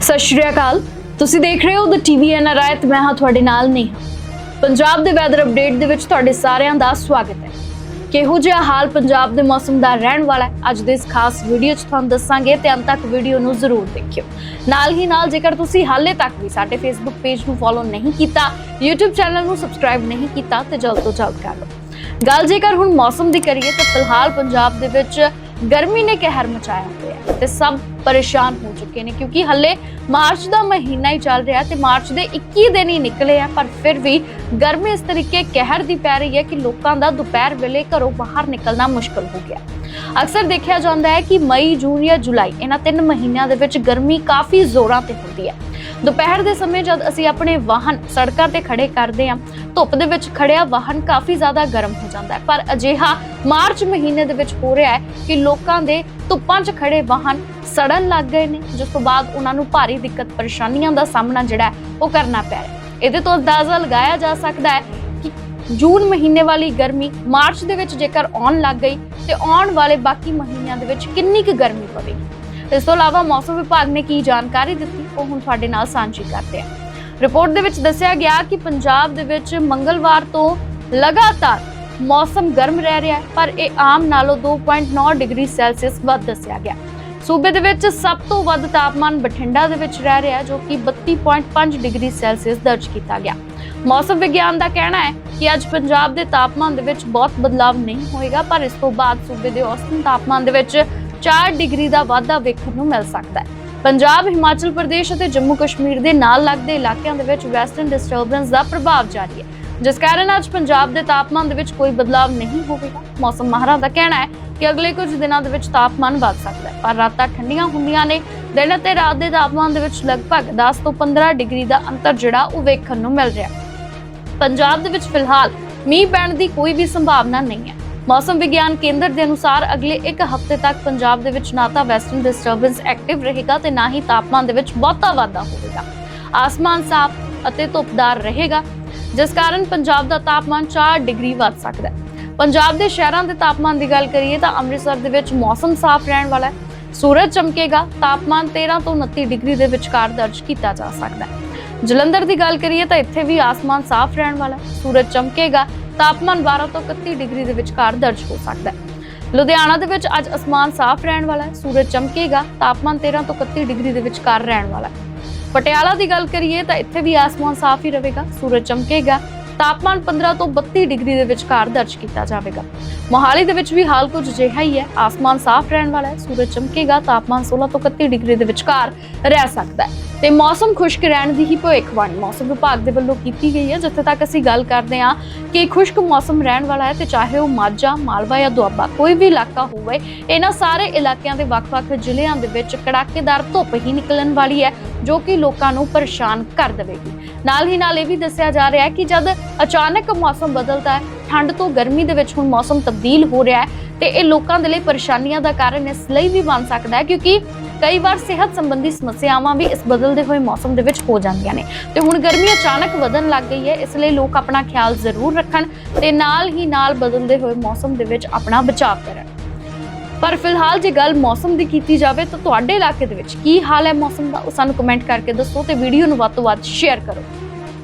ਸਤਿ ਸ਼੍ਰੀ ਅਕਾਲ। ਤੁਸੀਂ ਦੇਖ ਰਹੇ ਹੋ ਦ ਟੀਵੀ ਐਨ ਰਾਇਤ ਮੈਂ ਹਾਂ ਤੁਹਾਡੇ ਨਾਲ ਨੇਹਾ। ਪੰਜਾਬ ਦੇ ਵੈਦਰ ਅਪਡੇਟ ਦੇ ਵਿੱਚ ਤੁਹਾਡੇ ਸਾਰਿਆਂ ਦਾ ਸਵਾਗਤ ਹੈ। ਕਿਹੋ ਜਿਹਾ ਹਾਲ ਪੰਜਾਬ ਦੇ ਮੌਸਮ ਦਾ ਰਹਿਣ ਵਾਲਾ ਹੈ, ਅੱਜ ਦੇ ਇਸ ਖਾਸ ਵੀਡੀਓ 'ਚ ਤੁਹਾਨੂੰ ਦੱਸਾਂਗੇ ਤੇ ਅੰਤ ਤੱਕ ਵੀਡੀਓ ਨੂੰ ਜ਼ਰੂਰ ਦੇਖਿਓ। ਨਾਲ ਹੀ ਨਾਲ ਜੇਕਰ ਤੁਸੀਂ ਹਾਲੇ ਤੱਕ ਵੀ ਸਾਡੇ ਫੇਸਬੁੱਕ ਪੇਜ ਨੂੰ ਫੋਲੋ ਨਹੀਂ ਕੀਤਾ, YouTube ਚੈਨਲ ਨੂੰ ਸਬਸਕ੍ਰਾਈਬ ਨਹੀਂ ਕੀਤਾ, ਤੇ ਜਲਦ ਤੋਂ ਜਲਦ ਕਰ ਲਓ। ਗੱਲ ਜੇਕਰ ਹੁਣ ਮੌਸਮ ਦੀ ਕਰੀਏ, ਤਾਂ ਫਿਲਹਾਲ ਪੰਜਾਬ ਦੇ ਵਿੱਚ ਗਰਮੀ ਨੇ ਕਹਿਰ ਮਚਾਇਆ ਹੋਇਆ ਹੈ ਤੇ ਸਭ ਪਰੇਸ਼ਾਨ ਹੋ ਚੁੱਕੇ ਨੇ ਕਿਉਂਕਿ ਹੱਲੇ ਮਾਰਚ ਦਾ ਮਹੀਨਾ ਹੀ ਚੱਲ ਰਿਹਾ ਤੇ ਮਾਰਚ ਦੇ 21 ਦਿਨ ਹੀ ਨਿਕਲੇ ਆ, ਪਰ ਫਿਰ ਵੀ ਗਰਮੀ ਇਸ ਤਰੀਕੇ ਕਹਿਰ ਦੀ ਪੈ ਰਹੀ ਹੈ ਕਿ ਲੋਕਾਂ ਦਾ ਦੁਪਹਿਰ ਵੇਲੇ ਘਰੋਂ ਬਾਹਰ ਨਿਕਲਣਾ ਮੁਸ਼ਕਲ ਹੋ ਗਿਆ। ਅਕਸਰ ਦੇਖਿਆ ਜਾਂਦਾ ਹੈ ਕਿ ਮਈ, ਜੂਨ ਜਾਂ ਜੁਲਾਈ ਇਹਨਾਂ ਤਿੰਨ ਮਹੀਨਿਆਂ ਦੇ ਵਿੱਚ ਗਰਮੀ ਕਾਫੀ ਜ਼ੋਰਾਂ ਤੇ ਹੁੰਦੀ ਹੈ। ਦੁਪਹਿਰ ਦੇ ਸਮੇਂ ਜਦ ਅਸੀਂ ਆਪਣੇ ਵਾਹਨ ਸੜਕਾਂ ਤੇ ਖੜੇ ਕਰਦੇ ਹਾਂ, ਧੁੱਪ ਦੇ ਵਿੱਚ ਖੜਿਆ ਵਾਹਨ ਕਾਫੀ ਜ਼ਿਆਦਾ ਗਰਮ ਹੋ ਜਾਂਦਾ ਹੈ। ਪਰ ਅਜਿਹਾ ਮਾਰਚ ਮਹੀਨੇ ਦੇ ਵਿੱਚ ਹੋ ਰਿਹਾ ਹੈ ਕਿ ਲੋਕਾਂ ਦੇ ਧੁੱਪਾਂ 'ਚ ਖੜੇ ਵਾਹਨ ਸੜਨ ਲੱਗ ਗਏ ਨੇ, ਜਿਸ ਤੋਂ ਬਾਅਦ ਉਹਨਾਂ ਨੂੰ ਭਾਰੀ ਦਿੱਕਤ ਪਰੇਸ਼ਾਨੀਆਂ ਦਾ ਸਾਹਮਣਾ ਜਿਹੜਾ ਹੈ ਉਹ ਕਰਨਾ ਪੈ ਰਿਹਾ ਇਹਦੇ ਤੋਂ ਅੰਦਾਜ਼ਾ ਲਗਾਇਆ ਜਾ ਸਕਦਾ ਹੈ ਜੂਨ ਮਹੀਨੇ ਵਾਲੀ ਗਰਮੀ ਮਾਰਚ ਦੇ ਵਿੱਚ ਜੇਕਰ ਆਉਣ ਲੱਗ ਗਈ ਤੇ ਆਉਣ ਵਾਲੇ ਬਾਕੀ ਮਹੀਨਿਆਂ ਦੇ ਵਿੱਚ ਕਿੰਨੀ ਕੁ ਗਰਮੀ ਪਵੇਗੀ? ਇਸ ਤੋਂ ਇਲਾਵਾ ਮੌਸਮ ਵਿਭਾਗ ਨੇ ਕੀ ਜਾਣਕਾਰੀ ਦਿੱਤੀ? ਉਹ ਹੁਣ ਤੁਹਾਡੇ ਨਾਲ ਸਾਂਝੀ ਕਰਦੇ ਹਾਂ। ਰਿਪੋਰਟ ਦੇ ਵਿੱਚ ਦੱਸਿਆ ਗਿਆ ਕਿ ਪੰਜਾਬ ਦੇ ਵਿੱਚ ਮੰਗਲਵਾਰ ਤੋਂ ਲਗਾਤਾਰ ਮੌਸਮ ਗਰਮ ਰਹਿ ਰਿਹਾ ਹੈ, ਪਰ ਇਹ ਆਮ ਨਾਲੋਂ 2.9 ਡਿਗਰੀ ਸੈਲਸੀਅਸ ਵੱਧ ਦੱਸਿਆ ਗਿਆ। ਸੂਬੇ ਦੇ ਵਿੱਚ ਸਭ ਤੋਂ ਵੱਧ ਤਾਪਮਾਨ ਬਠਿੰਡਾ ਦੇ ਵਿੱਚ ਰਹਿ ਰਿਹਾ, ਜੋ ਕਿ 32.5 ਡਿਗਰੀ ਸੈਲਸੀਅਸ ਦਰਜ ਕੀਤਾ ਗਿਆ। ਮੌਸਮ ਵਿਗਿਆਨ ਦਾ ਕਹਿਣਾ ਹੈ ਕਿ ਅੱਜ ਪੰਜਾਬ ਦੇ ਤਾਪਮਾਨ ਦੇ ਵਿੱਚ ਬਹੁਤ ਬਦਲਾਅ ਨਹੀਂ ਹੋਏਗਾ, ਪਰ ਇਸ ਤੋਂ ਬਾਅਦ ਸੂਬੇ ਦੇ ਔਸਤਨ ਤਾਪਮਾਨ ਦੇ ਵਿੱਚ 4 ਡਿਗਰੀ ਦਾ ਵਾਧਾ ਵੇਖਣ ਨੂੰ ਮਿਲ ਸਕਦਾ ਹੈ। ਪੰਜਾਬ, ਹਿਮਾਚਲ ਪ੍ਰਦੇਸ਼ ਅਤੇ ਜੰਮੂ ਕਸ਼ਮੀਰ ਦੇ ਨਾਲ ਲੱਗਦੇ ਇਲਾਕਿਆਂ ਦੇ ਵਿੱਚ ਵੈਸਟਰਨ ਡਿਸਟਰਬੈਂਸ ਦਾ ਪ੍ਰਭਾਵ ਜਾਰੀ ਹੈ। ਜਿਸ ਕਾਰਨ ਅੱਜ ਪੰਜਾਬ ਦੇ ਤਾਪਮਾਨ ਦੇ ਵਿੱਚ ਕੋਈ ਬਦਲਾਅ ਨਹੀਂ ਹੋਵੇਗਾ। ਮੌਸਮ ਮਾਹਰਾਂ ਦਾ ਕਹਿਣਾ ਹੈ ਕਿ ਅਗਲੇ ਕੁਝ ਦਿਨਾਂ ਦੇ ਵਿੱਚ ਤਾਪਮਾਨ ਵੱਧ ਸਕਦਾ ਹੈ, ਪਰ ਰਾਤਾਂ ਠੰਡੀਆਂ ਹੁੰਦੀਆਂ ਨੇ। ਦਿਨ ਅਤੇ ਰਾਤ ਦੇ ਤਾਪਮਾਨ ਦੇ ਵਿੱਚ ਲਗਭਗ 10 ਤੋਂ 15 ਡਿਗਰੀ ਦਾ ਅੰਤਰ ਜਿਹੜਾ ਉਹ ਵੇਖਣ ਨੂੰ ਮਿਲ ਰਿਹਾ ਪੰਜਾਬ ਦੇ ਵਿੱਚ ਫਿਲਹਾਲ ਮੀਂਹ ਪੈਣ ਦੀ ਕੋਈ ਵੀ ਸੰਭਾਵਨਾ ਨਹੀਂ ਹੈ। ਮੌਸਮ ਵਿਗਿਆਨ ਕੇਂਦਰ ਦੇ ਅਨੁਸਾਰ ਅਗਲੇ ਇੱਕ ਹਫ਼ਤੇ ਤੱਕ ਪੰਜਾਬ ਦੇ ਵਿੱਚ ਨਾ ਤਾਂ ਵੈਸਟਰਨ ਡਿਸਟਰਬੈਂਸ ਐਕਟਿਵ ਰਹੇਗਾ ਤੇ ਨਾ ਹੀ ਤਾਪਮਾਨ ਦੇ ਵਿੱਚ ਬਹੁਤਾ ਵਾਧਾ ਹੋਵੇਗਾ। ਆਸਮਾਨ ਸਾਫ਼ ਅਤੇ ਧੁੱਪਦਾਰ ਰਹੇਗਾ। ਜਿਸ ਕਾਰਨ ਪੰਜਾਬ ਦਾ ਤਾਪਮਾਨ 4 ਡਿਗਰੀ ਵੱਧ ਸਕਦਾ ਹੈ। ਪੰਜਾਬ ਦੇ ਸ਼ਹਿਰਾਂ ਦੇ ਤਾਪਮਾਨ ਦੀ ਗੱਲ ਕਰੀਏ ਤਾਂ ਅੰਮ੍ਰਿਤਸਰ ਦੇ ਵਿੱਚ ਮੌਸਮ ਸਾਫ਼ ਰਹਿਣ ਵਾਲਾ ਹੈ। ਸੂਰਜ ਚਮਕੇਗਾ, ਤਾਪਮਾਨ 13 ਤੋਂ 29 ਡਿਗਰੀ ਦੇ ਵਿਚਕਾਰ ਦਰਜ ਕੀਤਾ ਜਾ ਸਕਦਾ ਹੈ। ਜਲੰਧਰ ਦੀ ਗੱਲ ਕਰੀਏ ਤਾਂ ਇੱਥੇ ਵੀ ਆਸਮਾਨ ਸਾਫ਼ ਰਹਿਣ ਵਾਲਾ ਹੈ। ਸੂਰਜ ਚਮਕੇਗਾ, ਤਾਪਮਾਨ 12 ਤੋਂ 31 ਡਿਗਰੀ ਦੇ ਵਿਚਕਾਰ ਦਰਜ ਹੋ ਸਕਦਾ ਹੈ। ਲੁਧਿਆਣਾ ਦੇ ਵਿੱਚ ਅੱਜ ਅਸਮਾਨ ਸਾਫ਼ ਰਹਿਣ ਵਾਲਾ ਹੈ। ਸੂਰਜ ਚਮਕੇਗਾ, ਤਾਪਮਾਨ 13 ਤੋਂ 31 ਡਿਗਰੀ ਦੇ ਵਿਚਕਾਰ ਰਹਿਣ ਵਾਲਾ ਹੈ। ਪਟਿਆਲਾ ਦੀ ਗੱਲ ਕਰੀਏ ਤਾਂ ਇੱਥੇ ਵੀ ਆਸਮਾਨ ਸਾਫ਼ ਹੀ ਰਹੇਗਾ ਸੂਰਜ ਚਮਕੇਗਾ। ਤਾਪਮਾਨ 15 ਤੋਂ 32 ਡਿਗਰੀ ਦੇ ਵਿਚਕਾਰ ਦਰਜ ਕੀਤਾ ਜਾਵੇਗਾ। ਮੋਹਾਲੀ ਦੇ ਵਿੱਚ ਵੀ ਹਾਲ ਕੁਝ ਅਜਿਹਾ ਹੀ ਹੈ। ਆਸਮਾਨ ਸਾਫ਼ ਰਹਿਣ ਵਾਲਾ ਹੈ। ਸੂਰਜ ਚਮਕੇਗਾ। ਤਾਪਮਾਨ 16 ਤੋਂ 31 ਡਿਗਰੀ ਦੇ ਵਿਚਕਾਰ ਰਹਿ ਸਕਦਾ ਹੈ। ਤੇ ਮੌਸਮ ਖੁਸ਼ਕ ਰਹਿਣ ਦੀ ਹੀ ਭਵਿੱਖਬਾਣੀ ਮੌਸਮ ਵਿਭਾਗ ਦੇ ਵੱਲੋਂ ਕੀਤੀ ਗਈ ਹੈ। ਜਿੱਥੇ ਤੱਕ ਅਸੀਂ ਗੱਲ ਕਰਦੇ ਹਾਂ ਕਿ ਖੁਸ਼ਕ ਮੌਸਮ ਰਹਿਣ ਵਾਲਾ ਹੈ ਤੇ ਚਾਹੇ ਉਹ ਮਾਝਾ, ਮਾਲਵਾ ਜਾਂ ਦੁਆਬਾ ਕੋਈ ਵੀ ਇਲਾਕਾ ਹੋਵੇ, ਇਹਨਾਂ ਸਾਰੇ ਇਲਾਕਿਆਂ ਦੇ ਵੱਖ-ਵੱਖ ਜ਼ਿਲ੍ਹਿਆਂ ਦੇ ਵਿੱਚ ਕੜਾਕੇਦਾਰ ਧੁੱਪ ਹੀ ਨਿਕਲਣ ਵਾਲੀ ਹੈ, ਜੋ ਕਿ ਲੋਕਾਂ ਨੂੰ ਪਰੇਸ਼ਾਨ ਕਰ ਦੇਵੇਗੀ। ਨਾਲ ਹੀ ਨਾਲ ਇਹ ਵੀ ਦੱਸਿਆ ਜਾ ਰਿਹਾ ਹੈ ਕਿ ਜਦ ਅਚਾਨਕ ਮੌਸਮ ਬਦਲਦਾ ਹੈ, ਠੰਡ ਤੋਂ ਗਰਮੀ ਦੇ ਵਿੱਚ ਹੁਣ ਮੌਸਮ ਤਬਦੀਲ ਹੋ ਰਿਹਾ ਹੈ ਤੇ ਇਹ ਲੋਕਾਂ ਦੇ ਲਈ ਪਰੇਸ਼ਾਨੀਆਂ ਦਾ ਕਾਰਨ ਇਸ ਲਈ ਵੀ ਬਣ ਸਕਦਾ ਹੈ ਕਿਉਂਕਿ ਕਈ ਵਾਰ ਸਿਹਤ ਸੰਬੰਧੀ ਸਮੱਸਿਆਵਾਂ ਵੀ ਇਸ ਬਦਲਦੇ ਹੋਏ ਮੌਸਮ ਦੇ ਵਿੱਚ ਹੋ ਜਾਂਦੀਆਂ ਨੇ। ਤੇ ਹੁਣ ਗਰਮੀ ਅਚਾਨਕ ਵਧਣ ਲੱਗ ਗਈ ਹੈ, ਇਸ ਲਈ ਲੋਕ ਆਪਣਾ ਖਿਆਲ ਜ਼ਰੂਰ ਰੱਖਣ ਤੇ ਨਾਲ ਹੀ ਨਾਲ ਬਦਲਦੇ ਹੋਏ ਮੌਸਮ ਦੇ ਵਿੱਚ ਆਪਣਾ ਬਚਾਅ ਕਰਨ। ਪਰ ਫਿਲਹਾਲ ਜੇ ਗੱਲ ਮੌਸਮ ਦੀ ਕੀਤੀ ਜਾਵੇ ਤਾਂ ਤੁਹਾਡੇ ਇਲਾਕੇ ਦੇ ਵਿੱਚ ਕੀ ਹਾਲ ਹੈ ਮੌਸਮ ਦਾ ਉਹ ਸਾਨੂੰ ਕਮੈਂਟ ਕਰਕੇ ਦੱਸੋ ਤੇ ਵੀਡੀਓ ਨੂੰ ਵੱਧ ਤੋਂ ਵੱਧ ਸ਼ੇਅਰ ਕਰੋ।